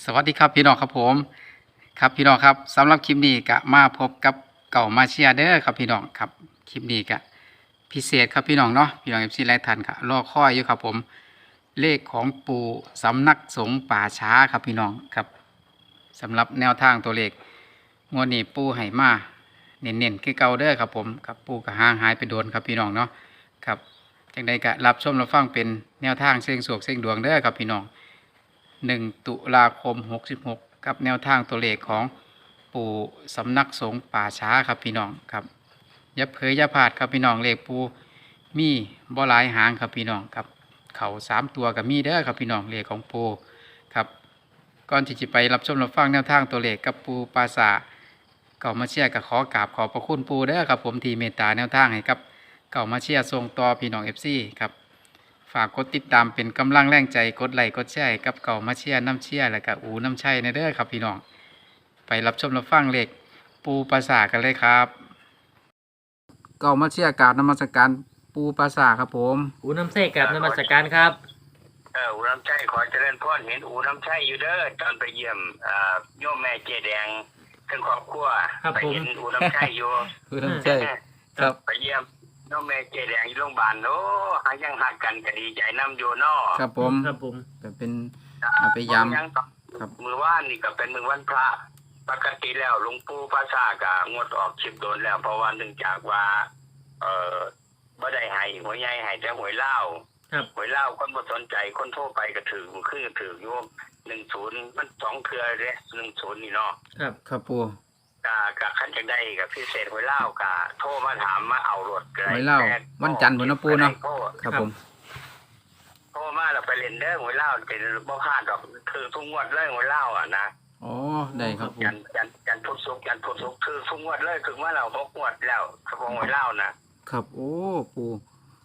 สวัสดีครับพี่น้องครับผม ครับพี่น้องครับสำหรับคลิปนี้ก็มาพบกับเก่ามาเชียเด้อครับพี่น้องครับคลิปนี้ก็พิเศษครับพี่น้องเนาะพี่น้องเอฟซีไลทันครับรอคอยอยู่ครับผม เลขของปู่สำนักสงฆ์ป่าช้าครับพี่น้องครับสำหรับแนวทางตัวเลขงวดนี้ปู่ให้มาเน้นๆคือเก่าเด้อครับผมครับปู่ก็ห่างหายไปโดนครับพี่น้องเนาะครับจังใดก็รับชมรับฟังเป็นแนวทางเสียงโศกเสียงดวงเด้อครับพี่น้อง 1 ตุลาคม 66 กับแนวทางตัวเลขของปู่สำนักสงฆ์ป่าช้าครับพี่น้องครับย่าเผยย่าพลาดครับพี่น้องเลขปูมีบ่หลายหางครับพี่น้องครับเขาสามตัวกับมีเด้อครับพี่น้องเลขของปูครับก่อนที่จะไปรับชมรับฟังแนวทางตัวเลขกับปูปราสาเก่ามาเชียกับขอกราบขอบพระคุณปูเด้อครับผมทีเมตตาแนวทางให้กับเก่ามาเชียทรงต่อพี่น้องเอฟซีครับ ฝากกดติดตามเป็นกำลังแรงใจกดไลค์กดแชร์ให้กับเก่ามาเชียร์น้ำเชียร์และกับอูน้ำชัยในเด้อครับพี่น้อง ไปรับชมรับฟังเลขปูปราสาทกันเลยครับ เก่ามาเชียร์กราบนมัสการปูปราสาทครับผม อูน้ำเสกกับนมัสการครับ เอออูน้ำชัยขอเจริญพรเห็นอูน้ำชัยอยู่เด้อตอนไปเยี่ยมเอ่อโยมแม่เจแดงทั้งครอบครัวครับไปผม เห็นอูน้ำชัยอยู่ อูน้ำชัยครับ ไปเยี่ยม โยมแม่เจแดงอยู่โรงพยาบาลโอ้หายังหักกันก็ดีใจน้ำอยู่เนอครับผมครับผมก็เป็นเอาไปย้ำ ยังต่อครับ มือว่านนี่ก็เป็นมือวันพระ ปกติแล้วหลวงปู่พระสากะงดออกคลิปโดนแล้ว เพราะว่าเนื่องจากว่า เอ่อบ่ได้ให้หวยใหญ่ให้แต่หวยเล่าครับ หวยเล่าคนบ่สนใจคนโทรไปก็ถือมันขึ้นก็ถือโยมหนึ่งศูนย์มันสองเครือเลยหนึ่งศูนย์นี่เนาะครับ ครับปู กะกะขั้นจังได้กับพิเศษหวยเล่ากะโทรมาถามมาเอารถก็ด้ไว้เล่าแต่วันจันทร์บนนะปูเนาะโทรครับผมโทรมาเราไปเล่นเด้อหวยเล่าเป็นบ่พลาดดอกคือทุกงวดเลยหวยเล่าอะนะอ๋อได้ครับปูยันยันยันพุทธสุกยันพุทธสุกคือทุกงวดเลยถึงว่าเราหกงวดแล้วขบวนหวยเล่านะครับโอ้ปู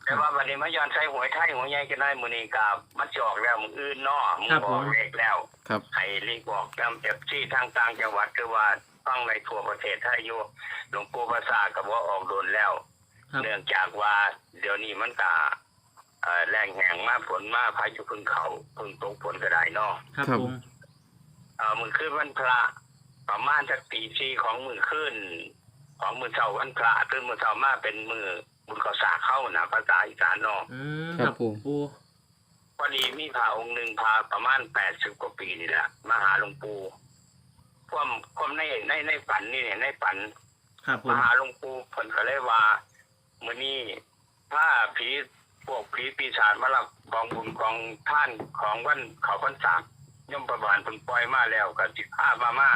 แต่ว่าวันนี้มาย้อนใช้หวยไทยหวยใหญ่กันได้มื้อนี้กับมันจะออกแล้วมื้ออื่นเนาะมึงบอกเลขแล้วครับให้รีบบอกนำเอฟซีทางต่างจังหวัดคือว่า ฟังในทั่วประเทศไทยอยู่หลวงปู่ภาษากับว่าออกโดนแล้ว ครับ เนื่องจากว่าเดี๋ยวนี้มันก็เอ่อแรงแห้งมากฝนมากพายุพึ่งเขาพึ่งตกฝนก็ได้เนาะครับครับ ผมเอ่อมือขึ้นวันพระ ประมาณจากตีชีของมือขึ้น ของมือเช้าวันพระตื่นมือเช้ามาเป็นมือบุญข้าวสากเข้านะภาษาอีสานเนาะอืมครับปูปูพอดีมีพระองค์หนึ่งพาประมาณแปดสิบกว่าปีนี่แหละมาหาหลวงปู่ ความความในในในฝันนี่เนี่ยในฝันครับผมมาหาหลวงปู่ผลก็เลยว่ามื้อนี้ถ้าผีพวกผีปีศาจมารับกองบุญกองท่านของวันเขาพรรษาย่อมประบาลเพิ่นปล่อยมาแล้วก็สิพามามา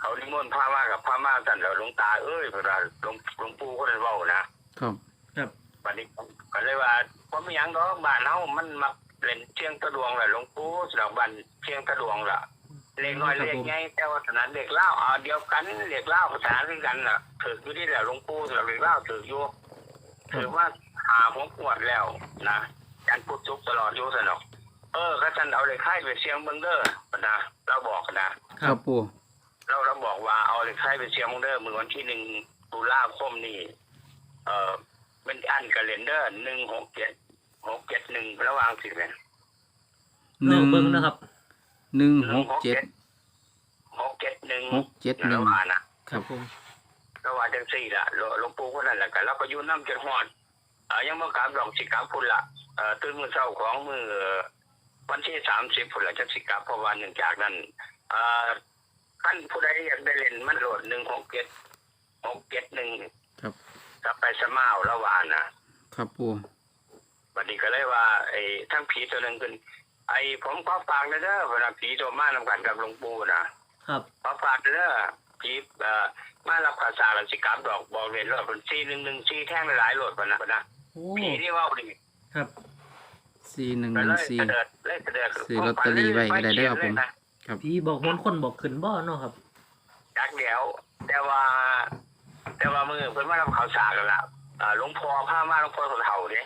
เขานิมนต์พามากับพามาสั่นแล้วหลวงตาเอ้ยเพิ่นว่าหลวงหลวงปู่ก็ได้เว้านะครับครับบัดนี้ก็เลยว่าบ่มีหยังดอกบ้านเฮามันมักเล่นเชียงตะดวงแหละหลวงปู่สดอกบ้านเชียงตะดวงล่ะ เลขน้อยเลขใหญ่แต่ว่าถนัดเลขเล่าเอาเดียวกันเลขเล่าภาษาคือกันน่ะถืออยู่ที่แหละหลวงปู่สำหรับเลขเล่าถืออยู่ถือว่าหาหัวขวดแล้วนะการพูดจุกตลอดอยู่สนอกเออก็ฉันเอาเลขไข่ไปเสียงเบิ่งเด้อนะเราบอกนะครับปูเราเราบอกว่าเอาเลขไข่ไปเสียงเบิ่งเด้อมือวันที่หนึ่งตุลาคมนี่เออเป็นอันกับเลนเดอร์หนึ่งหกเจ็ดหกเจ็ดหนึ่งระหว่างสิเนี่ยหนึ่งเบิ้งนะครับ หนึ่งหกเจ็ดหกเจ็ดหนึ่งหกเจ็ดหนึ่ระงหว่างนะครับผมก็ว่าจังสี่ละหลวหลวงปู่คนนั้นแหละกันแล้วก็อยู่น้ำจนฮอดเอ่อยังบ่กลับดอกสิกลับพุ่นละเอ่อตื่นมื้อเช้าของมื้อวันที่สามสิบพุ่นละจะสิกลับเพราะว่าเนื่องจากนั้นเอ่อท่านผู้ใดอยากได้เล่นมันโหลดหนึ่งหกเจ็ดหกเจ็ดหนึ่งครับกลับไปสมาเอาละวานนะครับปูบัดนี้ก็เลยว่าไอ้ทั้งผีตัวหนึงขึ้น ไอ้ผมขอฝากนะเด้อเวลาผีตัวมานำกันกับหลวงปู่นะครับขอฝากเด้อผีเอ่อมารับข่าวสารแล้วสิกลับดอกบอกเลยว่าเป็นซีหนึ่งหนึ่งซีแท่งหลายๆโหลดพุ่นนะพุ่นนะโอ้ผีที่เว่าดิครับสี่หนึ่งหก็นึ่เลงยสี่เสด็จเลยเสด็จซื้อลอตเตอรี่ไว้ก็ได้เด้อครับผมพี่บอกคนคนบอกขึ้นบ่เนาะครับจักเดียวแต่ว่า แต่ว่ามือเพิ่นมารับข่าวสารกันละอ่าหลวงพ่อพามาหลวงพ่อสุเฒ่าเด้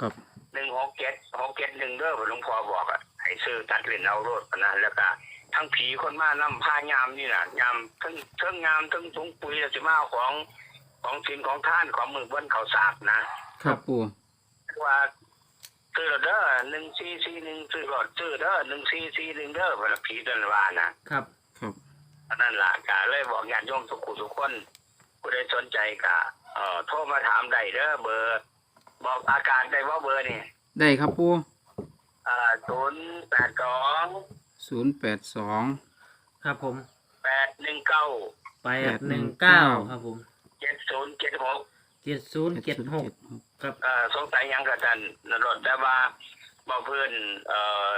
ครับหนึ่งหกเจ็ดหกเจ็ดหนึ่งเด้อหลวงพ่อบอกอะ ให้ซื้อตัดเล่นเอาโลดนะแล้วก็ทั้งผีคนมานำพายามนี่น่ะยามทั้งทั้งงามทั้งถุงปุ๋ยแล้วสิมาเอาของของสินของท่านของมือเบิ้นเขาวสากนะครับปูว่าซื้อรถเด้อหนึ่งสี่สี่หนึ่งซื้อรถซื้อเด้อหนึ่งสี่สี่หนึ่งเด้อเวลาผีเดินว่านะครับครับอันนั้นล่ะกะเลยบอกญาติโยมทุกคนทุกคนผู้ใดสนใจกะเอ่อโทรมาถามได้เด้อเบอร์ บอกอาการได้ว่าเบอร์นี่ได้ครับปูอ่า ศูนย์แปดสองศูนย์แปดสอง ครับผมแปดหนึ่งเก้าแปดหนึ่งเก้าครับผมเจ็ดศูนย์เจ็ดหกเจ็ดศูนย์เจ็ดหกครับเอ่อสงสัยหยังกับท่านนรดแต่ว่าบอกเพื่อนเอ่อ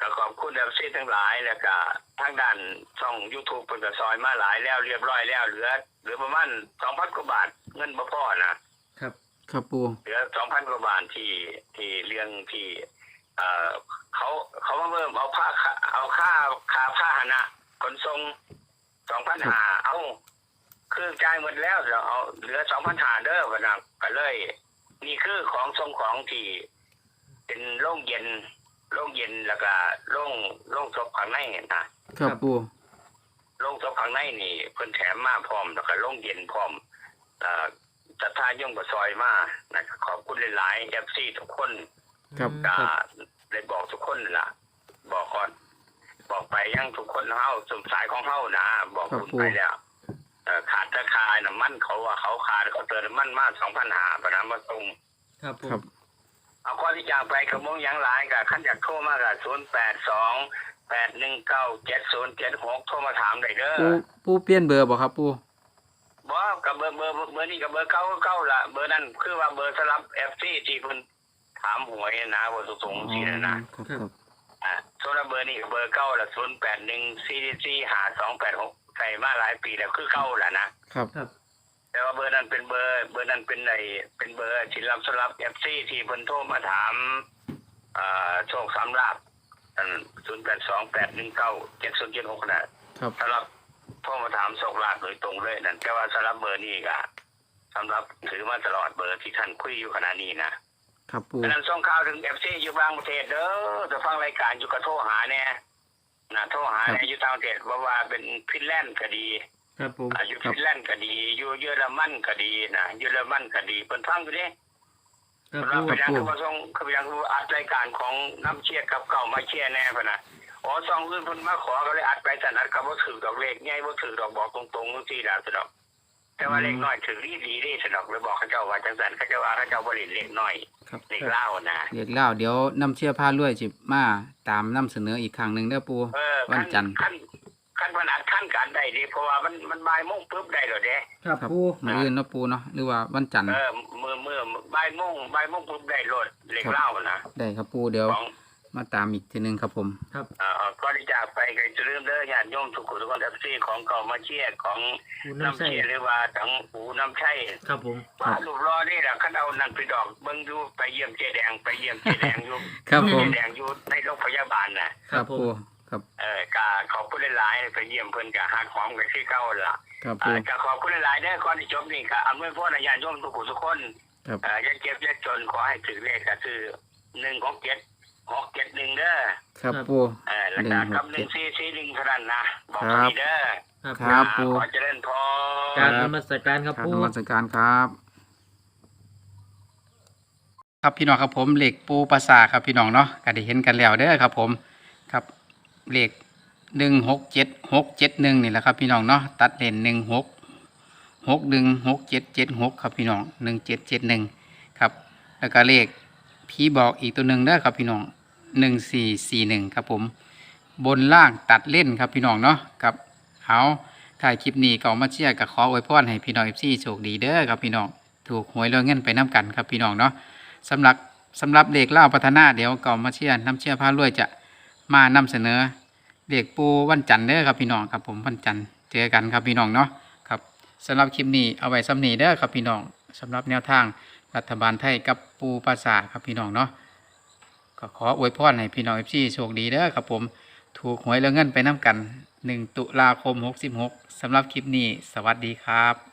ก็ขอบคุณเอฟซีทั้งหลายแล้วก็ทางด้านช่อง YouTube เพิ่นก็ซอยมาหลายแล้วเรียบร้อยแล้วเหลือเหลือประมาณ2,000กว่าบาทเงินบ่พอนะ ครับ ครับปู เหลือ2,000กว่าบาทที่ที่เรื่องที่ เอ่อเขาเขามาเพิ่มเอาค่าเอาค่าค่าพาหนะขนส่ง2,500เอาคือจ่ายหมดแล้วเดี๋ยวเอาเหลือ2,500เด้อว่านะก็เลย นี่คือของส่งของที่เป็นโรงเย็นโรงเย็นแล้วก็โรงโรงศพข้างในนะครับปูโรงศพข้างในนี่เพิ่นแถมมาพร้อมแล้วก็โรงเย็นพร้อมเอ่อจัดท่าย่งกับซอยมานะครับขอบคุณหลายๆ FC ทุกคน ครับอืมก็ครับได้บอกทุกคนนั่นล่ะ บอกก่อนบอกไปยังทุกคนเฮาสุดสายของเฮานะบอกคุณไปแล้วเอ่อขาดราคาน้ำมันเขาว่าเขาขาดเขาเติมน้ำมันมา2,500ปะนะมาส่งครับผครัมบเอาข้อที่จากไปขโมงหยังหลายกับขั้นอยากโทรมากับศูนย์แปดสองแปดหนึ่งเก้าเจ็ดศูนย์เจ็ดหกโทรมาถามได้เด้อปูปูเปลี่ยนเบอร์บ่ครับปูบอกกับเบอร์เบอร์เบอร์นี้กับเบอร์เก้าเก้าละเบอร์นั้นคือว่าเบอร์สลับเอฟซีที่เพิ่น ถามหวยนะว่าสูงๆที่นั่นนะครับครับอ่าโทรเบอร์นี้กับเบอร์เก้าละศูนย์แปดหนึ่งซีซีหาสองแปดหกใส่มาหลายปีแล้วคือเก้าละนะครับครับ แต่ว่าเบอร์นั้นเป็นเบอร์ เบอร์นั้นเป็นในเป็นเบอร์ที่รับสลับเอฟซีที่เพิ่นโทรมาถามอ่าโชคสามลาบศูนย์แปดสองแปดหนึ่งเก้าเจ็ดศูนย์เจ็ดหกนะครับ สำหรับโทรมาถามโชคลาภโดยตรงเลยนั่นแต่ว่าสำหรับเบอร์นี้ก็สำหรับถือมาตลอดเบอร์ที่ท่านคุยอยู่ขณะนี้นะ ครับปูดังนั้นส่งข่าวถึงเอฟซีอยู่บางประเทศเด้อจะฟังรายการอยู่ก็โทรหาเนี่ยนะโทรหาเนี่ยอยู่ต่างประเทศว่าว่าเป็นฟินแลนด์ก็ดีครับผมอ่าอยู่ฟินแลนด์ก็ดีอยู่เยอรมันก็ดีนะเยอรมันก็ดีเพิ่นฟังอยู่เด้ครับเราปูไปยังคือว่าส่งคือไปยังคืออัดรายการของน้ำเชียร์กับเก่ามาเชียร์แน่พะนะอ๋อซองอื่นเพิ่นมาขอก็เลยอัดไปแต่นัดก็บ่ถือดอกเลขใหญ่บ่ถือดอกบอกตรงๆจังซี่ล่ะสะดอก แต่ว่าเลขน้อยถือดีดีๆสะดอกเลยบอกเขาเจ้าว่าจังซั่นเขาเจ้าว่าเขาเจ้าบ่เล่นเลขน้อยครับเลขเล่านะเรียกเล่าเดี๋ยวน้ำเชื่อผ้าลวยจิมาตามนํเสนออีกครั้งหนึ่งเด้อปูเออวันจันทร์ขั้นขั้นพนัดขั้นการได้ดีเพราะว่ามันมันบ่ายโมงปุ๊บได้แล้วเด้ครับครับปูมื้ออื่นเนาะปูเนาะหรือว่าวันจันทร์เออมือมือบ่ายโมงบ่ายโมงปุ๊บได้โลดเลขเล่านะได้ครับปูเดี๋ยวของ มาตามอีกทีหนึงครับผมเอ่อก่อนที่จากไปก็จะเริ่าลืมเด้อญาติโยมทุกคนทุกคนเอฟซีของเก่ามาเชียร์ของปูน้ำน้ำใส่เชียร์หรือว่าทั้งหูน้ำใช่ ครับผมว่าลูกรอนี่แหละคันเอานั่นไปดอกเบิ่งอยู่ไปเยี่ยมเจแดงไปเยี่ยมเจแดงอยู่ครับผเจม แดงอยู่ในโรงพยาบาลน่ะครับปูครับเออกาขอบคุณหลายๆไปเยี่ยมเพิ่นกะหักหอมกันที่เก่าล่ะครับเอ่ปูอกะขอบคุณหลายๆเด้อก่อนที่จบนี่กะอำนวยพรให้ญาติโยมทุกคนทุกคนครับ เอ่ออย่าเจ็บอย่าจนขอให้ถึงเลขก็คือ1ของ7 6 7 1เด้อครับปู เออแล้วก็กับหนึ่งหกเจ็ด1 4 4 1เท่านั้นนะบอกครับดีเด้อครับครับอ่าปูขอเจริญพร การนมัสการครับครับปูนมัสการครับ ครับพี่น้องครับผมเหล็กปูปราสาทครับพี่น้องเนาะก็ได้เห็นกันแล้วเด้อครับผมครับเหล็กหนึ่งหกเจ็ดหกเจ็ดหนึ่งนี่แหละครับพี่น้องเนาะตัดเลนหนึ่งหกหกหนึ่งหกเจ็ดเจ็ดหกครับพี่น้องหนึ่งเจ็ดเจ็ดหนึ่งครับแล้วก็เลขผีบอกอีกตัวหนึ่งเด้อครับพี่น้อง หนึ่งสี่สี่หนึ่งครับผม บนล่างตัดเล่นครับพี่น้องเนาะครับเอาถ่ายคลิปนี้ก็มาเชียร์กับขออวยพรให้พี่น้องเอฟซีโชคดีเด้อครับพี่น้องถูกหวยเรื่องเงินไปน้กันครับพี่น้องเนาะสำหรับสำหรับเด็กเล่าพัฒนาเดี๋ยวก็มาเชียร์น้ำเชียร์พารวยจะมานำเสนอเด็กปูวันจันทร์เด้อครับพี่น้องครับผมวันจันทร์เจอกันครับพี่น้องเนาะครับสำหรับคลิปนี้เอาไว้ซ้ำนี้เด้อครับพี่น้องสำหรับแนวทางรัฐบาลไทยกับปูภาษาครับพี่น้องเนาะ ก็ขออวยพรให้พี่น้องเอฟซีโชคดีเด้อครับผม ถูกหวยแล้วเงินไปน้ำกัน 1 ตุลาคม 66สำหรับคลิปนี้ สวัสดีครับ